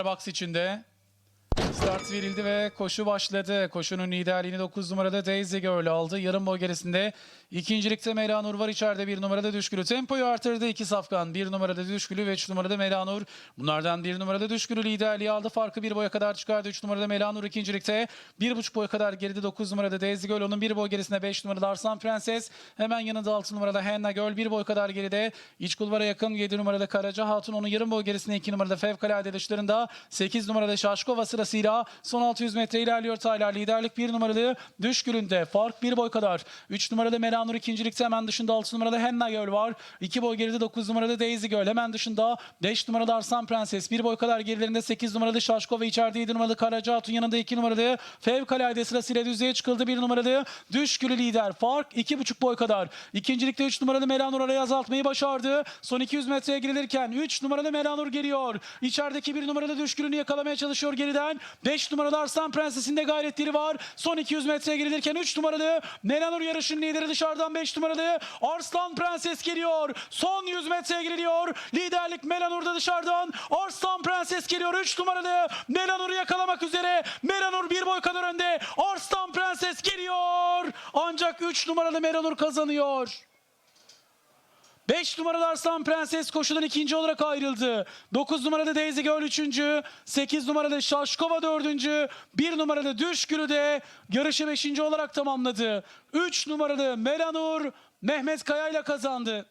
Box içinde. Start verildi ve koşu başladı. Koşunun liderliğini 9 numarada Daisy Girl aldı. Yarım boy gerisinde ikincilikte Melanur var içeride bir numarada Düşgülü. Tempoyu artırdı iki safkan. Bir numarada Düşgülü ve üç numarada Melanur. Bunlardan bir numarada Düşgülü liderliği aldı. Farkı bir boya kadar çıkardı. Üç numarada Melanur ikincilikte. Bir buçuk boya kadar geride 9 numarada Daisy Girl. Onun bir boy gerisinde 5 numarada Arslan Prenses. Hemen yanında 6 numarada Henna Girl. Bir boy kadar geride. İç kulvara yakın 7 numarada Karaca Hatun. Onun yarım boy gerisinde 2 numarada Fevkalade dışlarında. 8 numarada Şaşkova sırasıyla son 600 metre ilerliyor Taylar. Liderlik 1 numaralı Düşgül'ünde. Fark 1 boy kadar. 3 numarada Melanur ikincilikte hemen dışında 6 numarada Henna Girl var. 2 boy geride 9 numarada Daisy Girl. Hemen dışında 5 numarada Arslan Prenses. 1 boy kadar gerilerinde 8 numaralı Şaşkova. içeride 7 numaralı Karaca Hatun. Yanında 2 numaralı Fevkalade sırasıyla düzeye çıkıldı. 1 numaralı Düşgül'ü lider. Fark 2,5 boy kadar. İkincilikte 3 numaralı Melanur araya azaltmayı başardı. Son 200 metreye girilirken 3 numaralı Melanur geliyor. İçerideki 1 numaralı Düşgül'ünü yakalamaya çalışıyor geriden. 5 numaralı Arslan Prenses'in de gayretleri var. Son 200 metreye girilirken 3 numaralı Melanur yarışın lideri dışarıdan 5 numaralı Arslan Prenses geliyor. Son 100 metreye giriliyor. Liderlik Melanur'da dışarıdan. Arslan Prenses geliyor. 3 numaralı Melanur'u yakalamak üzere. Melanur bir boy kadar önde. Arslan Prenses geliyor. Ancak 3 numaralı Melanur kazanıyor. 5 numaralı Arslan Prenses koşudan ikinci olarak ayrıldı. 9 numaralı Daisy Girl üçüncü. 8 numaralı Şaşkova dördüncü. 1 numaralı Düşgül'ü de yarışı beşinci olarak tamamladı. 3 numaralı Melanur Mehmet Kaya ile kazandı.